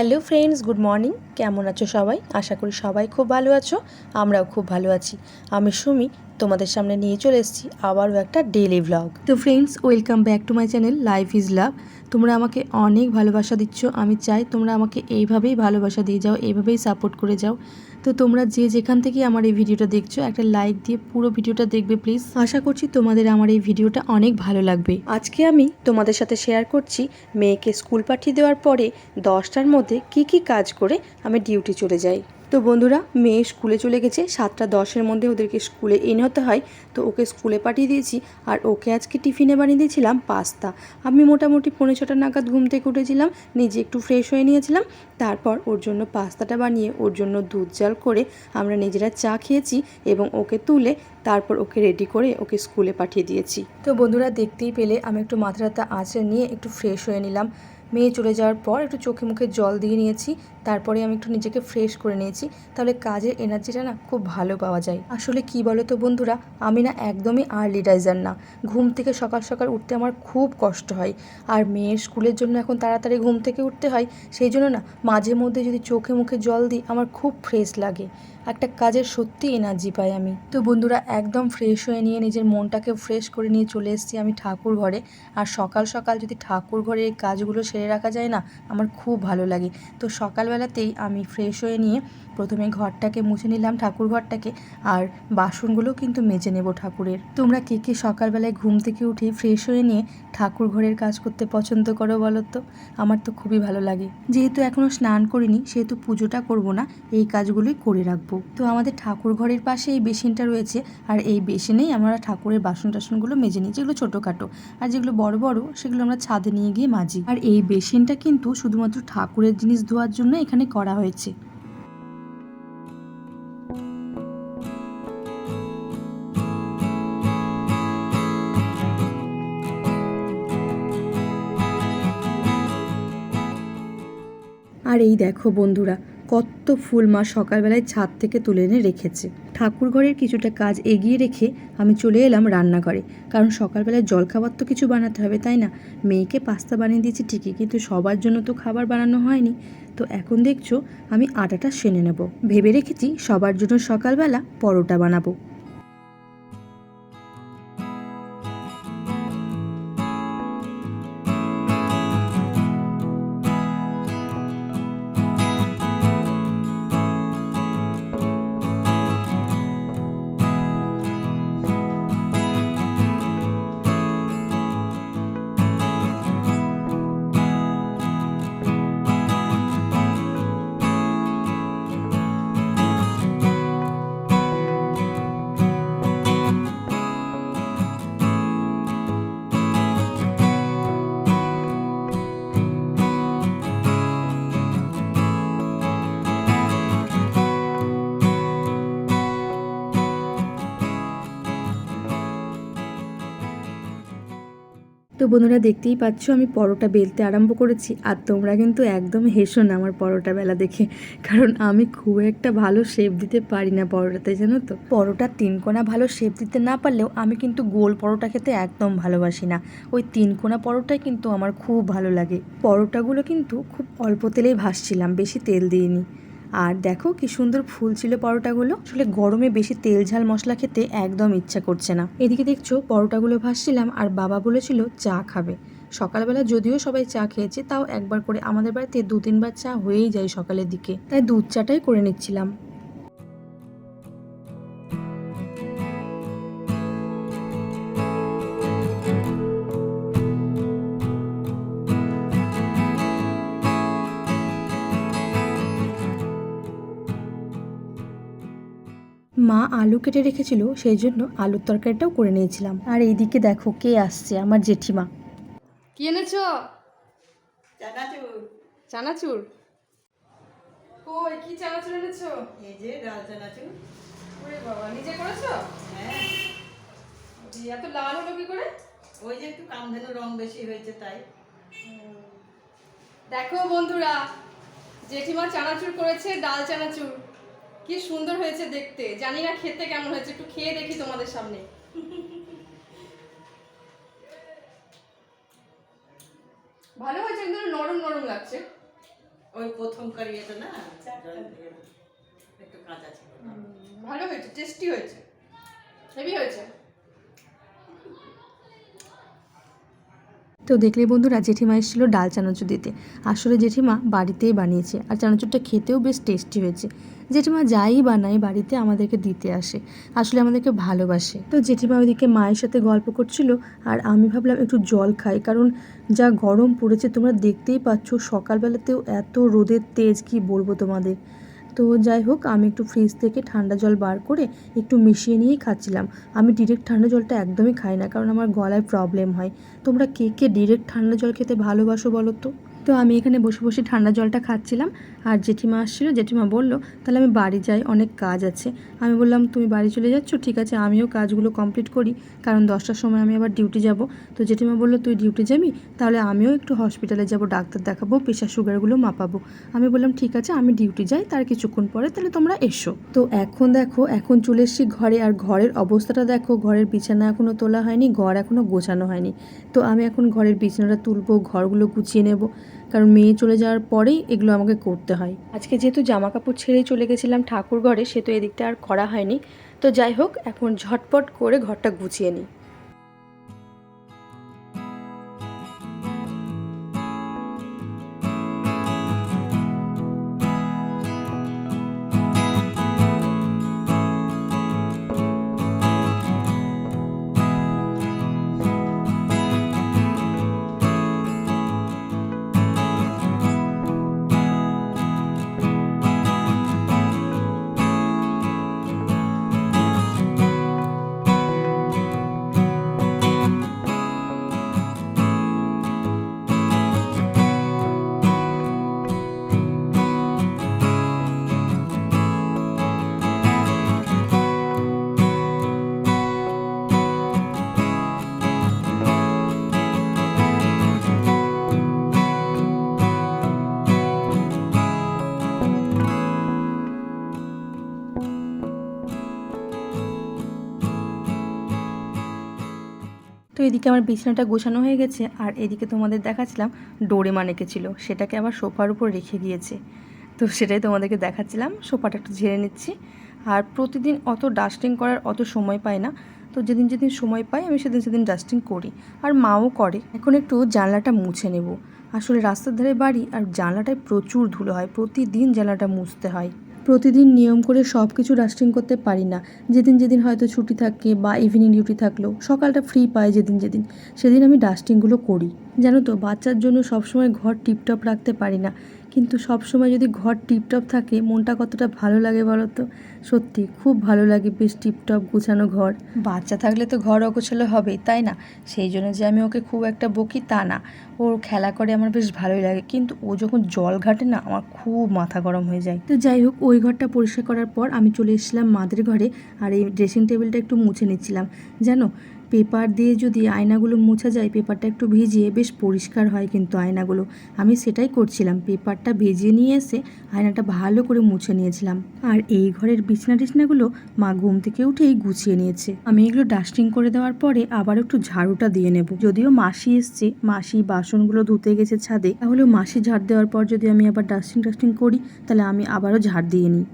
Hello friends, good morning. কেমন আছো সবাই? আশা করি সবাই খুব ভালো আছো, আমরাও খুব ভালো আছি। আমি সুমি, তোমাদের সামনে নিয়ে চলে এসেছি আবারও একটা ডেলি ব্লগ তো friends welcome back to my channel life is love তোমরা আমাকে অনেক ভালোবাসা দিচ্ছ, আমি চাই তোমরা আমাকে এইভাবেই ভালোবাসা দিয়ে যাও, এইভাবেই সাপোর্ট করে যাও। তো তোমরা যে যেখান থেকে আমার এই ভিডিওটা দেখছ, একটা লাইক দিয়ে পুরো ভিডিওটা দেখবে প্লিজ আশা করছি তোমাদের আমার এই ভিডিওটা অনেক ভালো লাগবে। আজকে আমি তোমাদের সাথে শেয়ার করছি মেয়েকে স্কুল পাঠিয়ে দেওয়ার পরে দশটার মধ্যে কি কি কাজ করে আমি ডিউটি চলে যাই। তো বন্ধুরা, মেয়ে স্কুলে চলে গেছে। সাতটা দশের মধ্যে ওদেরকে স্কুলে এনে হতে হয়। তো ওকে স্কুলে পাঠিয়ে দিয়েছি আর ওকে আজকে টিফিনে বানিয়ে দিয়েছিলাম পাস্তা। আমি মোটামুটি পনেরো ছটা নাগাদ ঘুম থেকে উঠেছিলাম, নিজে একটু ফ্রেশ হয়ে নিয়েছিলাম। তারপর ওর জন্য পাস্তাটা বানিয়ে, ওর জন্য দুধ জাল করে আমরা নিজেরা চা খেয়েছি এবং ওকে তুলে তারপর ওকে রেডি করে ওকে স্কুলে পাঠিয়ে দিয়েছি। তো বন্ধুরা, দেখতেই পেলে আমি একটু মাথাটা আঁচড়ে নিয়ে একটু ফ্রেশ হয়ে নিলাম। মেয়ে চলে যাওয়ার পর একটু চোখে মুখে জল দিয়ে নিয়েছি। তারপরে আমি একটু নিজেকে ফ্রেশ করে নিয়েছি। তাহলে কাজের এনার্জিটা না খুব ভালো পাওয়া যায়। আসলে কি বলো তো বন্ধুরা? আমি না একদমই আর্লি রাইজার না। ঘুম থেকে সকাল সকাল উঠতে আমার খুব কষ্ট হয়। আর মেয়ের স্কুলের জন্য এখন তাড়াতাড়ি ঘুম থেকে উঠতে হয়, সেই জন্য না মাঝে মধ্যে যদি চোখে মুখে জল দিই, আমার খুব ফ্রেশ লাগে। একটা কাজের সত্যি এনার্জি পাই আমি। তো বন্ধুরা, একদম ফ্রেশ হয়ে নিয়ে নিজের মনটাকে ফ্রেশ করে নিয়ে চলে এসেছি আমি ঠাকুর ঘরে। আর সকাল সকাল যদি ঠাকুর ঘরে এই কাজগুলো সেরে রাখা যায় না, আমার খুব ভালো লাগে। তো সকালবেলাতেই আমি ফ্রেশ হয়ে নিয়ে প্রথমে ঘরটাকে মুছে নিলাম ঠাকুর ঘরটাকে আর বাসনগুলো কিন্তু মেজে নেব ঠাকুরের। তোমরা কে কে সকালবেলায় ঘুম থেকে উঠে ফ্রেশ হয়ে নিয়ে ঠাকুর ঘরের কাজ করতে পছন্দ করো বলো তো? আমার তো খুবই ভালো লাগে। যেহেতু এখনও স্নান করিনি, সেহেতু পুজোটা করব না, এই কাজগুলোই করে রাখব। তো আমাদের ঠাকুর ঘরের পাশে এই বেসিনটা রয়েছে আর এই বেসিনেই আমরা ঠাকুরের বাসন টাসনগুলো মেজে নিই, যেগুলো ছোটোখাটো। আর যেগুলো বড় বড়, সেগুলো আমরা ছাদে নিয়ে গিয়ে মাজি। আর এই বেসিনটা কিন্তু শুধুমাত্র ঠাকুরের জিনিস ধোয়ার জন্য এখানে করা হয়েছে। আর এই দেখো বন্ধুরা, কত ফুল মা সকালবেলায় ছাদ থেকে তুলে এনে রেখেছে। ঠাকুর ঘরের কিছুটা কাজ এগিয়ে রেখে আমি চলে এলাম রান্নাঘরে। কারণ সকালবেলায় জলখাবার তো কিছু বানাতে হবে, তাই না? মেয়েকে পাস্তা বানিয়ে দিয়েছি ঠিকই, কিন্তু সবার জন্য তো খাবার বানানো হয়নি। তো এখন দেখছ আমি আটাটা সেনে নেব। ভেবে রেখেছি সবার জন্য সকালবেলা পরোটা বানাবো। তো বন্ধুরা দেখতেই পাচ্ছ, আমি পরোটা বেলতে আরম্ভ করেছি। আর তোমরা কিন্তু একদম হেসো না আমার পরোটা বেলা দেখে, কারণ আমি খুব একটা ভালো শেপ দিতে পারি না পরোটাতে, জানো তো। পরোটার তিন কোনা ভালো শেপ দিতে না পারলেও আমি কিন্তু গোল পরোটা খেতে একদম ভালোবাসি না। ওই তিন কোনা পরোটাই কিন্তু আমার খুব ভালো লাগে। পরোটাগুলো কিন্তু খুব অল্প তেলেই ভাসছিলাম বেশি তেল দিইনি। আর দেখো কি সুন্দর ফুল ছিল পরোটাগুলো। আসলে গরমে বেশি তেল ঝাল মশলা খেতে একদম ইচ্ছা করছে না। এদিকে দেখছ পরোটাগুলো ভাসছিলাম আর বাবা বলেছিল চা খাবে। সকালবেলা যদিও সবাই চা খেয়েছে, তাও একবার করে আমাদের বাড়িতে দু তিনবার চা হয়েই যায় সকালের দিকে। তাই দুধ চাটাই করে নিচ্ছিলাম। মা আলু কেটে রেখেছিল সেই জন্য আলুর তরকারিটাও করে নিয়েছিলাম। আর এইদিকে দেখো কে আসছে আমার জেঠিমা। কি এনেছো? চানাচুর। চানাচুর? কই কি চানাচুর এনেছো? এই যে লাল চানাচুর। ওরে বাবা নিজে করেছ? হ্যাঁ। এত লাল হলো কি করে? ওই যে একটু কামধেনু রং বেশি হয়েছে তাই। দেখো বন্ধুরা জেঠিমা চানাচুর করেছে ডাল চানাচুর। কি সুন্দর হয়েছে দেখতে। জানি না খেতে কেমন হয়েছে একটু খেয়ে দেখি তোমাদের সামনে। ভালো হয়েছে কিন্তু নরম নরম লাগছে। ওই প্রথম কারিয়েটা না? একটু কাঁচা ছিল ভালো হয়েছে টেস্টি হয়েছে। হেভি হয়েছে। তো দেখলে বন্ধুরা জেঠিমা এসেছিল ডাল চানাচুর দিতে। আসলে জেঠিমা বাড়িতেই বানিয়েছে আর চানাচুরটা খেতেও বেশ টেস্টি হয়েছে। জেঠিমা যাই বানায় বাড়িতে আমাদেরকে দিতে আসে, আসলে আমাদেরকে ভালোবাসে। তো জেঠিমা ওইদিকে মায়ের সাথে গল্প করছিল আর আমি ভাবলাম একটু জল খাই, কারণ যা গরম পড়েছে তোমরা দেখতেই পাচ্ছ সকালবেলাতেও এত রোদের তেজ, কি বলব তোমাদের। তো যাই হোক, আমি একটু ফ্রিজ থেকে ঠান্ডা জল বার করে একটু মিশিয়ে নিয়েই খাচ্ছিলাম। আমি ডিরেক্ট ঠান্ডা জলটা একদমই খাই না, কারণ আমার গলায় প্রবলেম হয়। তোমরা কে কে ডিরেক্ট ঠান্ডা জল খেতে ভালোবাসো বলো তো? তো আমি এখানে বসে বসে ঠান্ডা জলটা খাচ্ছিলাম। আর জেঠিমা আসছিল, জেঠিমা বলল, তাহলে আমি বাড়ি যাই, অনেক কাজ আছে। আমি বললাম, তুমি বাড়ি চলে যাচ্ছ? ঠিক আছে, আমিও কাজগুলো কমপ্লিট করি। কারণ দশটার সময় আমি আবার ডিউটি যাব। তো জেঠিমা বলল, তুই ডিউটি যাবি? তাহলে আমিও একটু হসপিটালে যাব, ডাক্তার দেখাবো, প্রেশার সুগারগুলো মাপাবো। আমি বললাম, ঠিক আছে, আমি ডিউটি যাই, তার কিছুক্ষণ পরে তাহলে তোমরা এসো। তো এখন দেখো, এখন চলে এসেছি ঘরে। আর ঘরের অবস্থাটা দেখো, ঘরের বিছানা এখনও তোলা হয়নি, ঘর এখনও গোছানো হয়নি। তো আমি এখন ঘরের বিছানাটা তুলবো, ঘরগুলো গুছিয়ে নেব। কারণ মেয়ে চলে যাওয়ার পরেই এগুলো আমাকে করতে হয়। আজকে যেহেতু জামা কাপড় ছেড়েই চলে গেছিলাম ঠাকুর ঘরে সে তো এদিকটা আর করা হয়নি। তো যাই হোক, এখন ঝটপট করে ঘরটা গুছিয়ে নিই। এদিকে আমার বিছানাটা গোছানো হয়ে গেছে আর এদিকে তোমাদের দেখাচ্ছিলাম ডোরেমান এঁকেছিল, সেটাকে আবার সোফার উপর রেখে দিয়েছে। তো সেটাই তোমাদেরকে দেখাচ্ছিলাম, সোফাটা একটু ঝেড়ে নিচ্ছি। আর প্রতিদিন অত ডাস্টিং করার অত সময় পাই না, তো যেদিন যেদিন সময় পাই আমি সেদিন সেদিন ডাস্টিং করি। আর মাও করে। এখন একটু জানলাটা মুছে নেব। আসলে রাস্তার ধারে বাড়ি আর জানলাটায় প্রচুর ধুলো হয়, প্রতিদিন জানলাটা মুছতে হয়। প্রতিদিন নিয়ম করে সব কিছু ডাস্টিং করতে পারি না। যেদিন যেদিন হয়তো ছুটি থাকে বা ইভিনিং ডিউটি থাকলেও সকালটা ফ্রি পাই যেদিন যেদিন। সেদিন আমি ডাস্টিংগুলো করি। জানো তো, বাচ্চার জন্য সবসময় ঘর টিপটপ রাখতে পারি না। কিন্তু সব সময় যদি ঘর টিপটপ থাকে মনটা কতটা ভালো লাগে বলো তো? সত্যি খুব ভালো লাগে বেশ টিপটপ গুছানো ঘর। বাচ্চা থাকলে তো ঘর অগোছালো হবেই তাই না? সেই জন্য যে আমি ওকে খুব একটা বকি তা না। ওর খেলা করে আমার বেশ ভালোই লাগে কিন্তু ও যখন জল ঘাটে না আমার খুব মাথা গরম হয়ে যায়। তো যাই হোক ওই ঘরটা পরিষ্কার করার পর আমি চলে এসেছিলাম মাদের ঘরে আর এই ড্রেসিং টেবিলটা একটু মুছে নিচ্ছিলাম। জানো পেপার দিয়ে যদি আয়নাগুলো মোছা যায়, পেপারটা একটু ভিজিয়ে বেশ পরিষ্কার হয় কিন্তু আয়নাগুলো। আমি সেটাই করছিলাম, পেপারটা ভিজিয়ে নিয়ে এসে আয়নাটা ভালো করে মুছে নিয়েছিলাম। আর এই ঘরের বিছনা টিছনাগুলো মা ঘুম থেকে উঠেই গুছিয়ে নিয়েছে। আমি এগুলো ডাস্টিং করে দেওয়ার পরে আবার একটু ঝাড়ুটা দিয়ে নেব। যদিও মাসি এসছে, মাসি বাসনগুলো ধুতে গেছে ছাদে তাহলে মাসি ঝাড় দেওয়ার পর যদি আমি আবার ডাস্টিং টাস্টিং করি, তাহলে আমি আবারও ঝাড় দিয়ে নিই।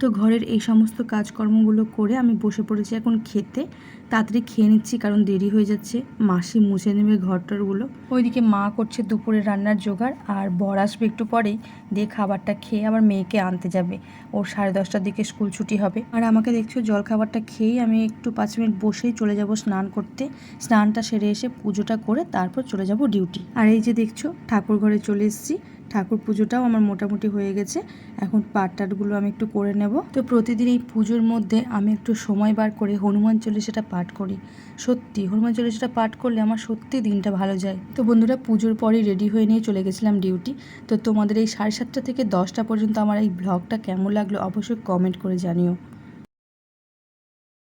তো ঘরের এই সমস্ত কাজকর্মগুলো করে আমি বসে পড়েছি এখন খেতে। তাড়াতাড়ি খেয়ে নিচ্ছি কারণ দেরি হয়ে যাচ্ছে। মাসি মুছে নেবে ঘরটরগুলো। ওইদিকে মা করছে দুপুরে রান্নার জোগাড় আর বর আসবে একটু পরেই। দিয়ে খাবারটা খেয়ে আবার মেয়েকে আনতে যাবে। ওর সাড়ে দশটার দিকে স্কুল ছুটি হবে। আর আমাকে দেখছ জল খাবারটা খেয়েই আমি একটু পাঁচ মিনিট বসেই চলে যাব স্নান করতে। স্নানটা সেরে এসে পুজোটা করে তারপর চলে যাব ডিউটি। আর এই যে দেখছ ঠাকুর ঘরে চলে এসেছি। ঠাকুর পুজোটাও আমার মোটামুটি হয়ে গেছে। এখন পাট টাটগুলো আমি একটু করে নেব। তো প্রতিদিন এই পুজোর মধ্যে আমি একটু সময় বার করে হনুমান চল্লিশাটা পাঠ করি। সত্যি, হনুমান চল্লিশাটা পাঠ করলে আমার সত্যি দিনটা ভালো যায়। তো বন্ধুরা, পুজোর পরেই রেডি হয়ে নিয়ে চলে গেছিলাম ডিউটি। তো তোমাদের এই সাড়ে সাতটা থেকে দশটা পর্যন্ত আমার এই ব্লগটা কেমন লাগল অবশ্যই কমেন্ট করে জানিও।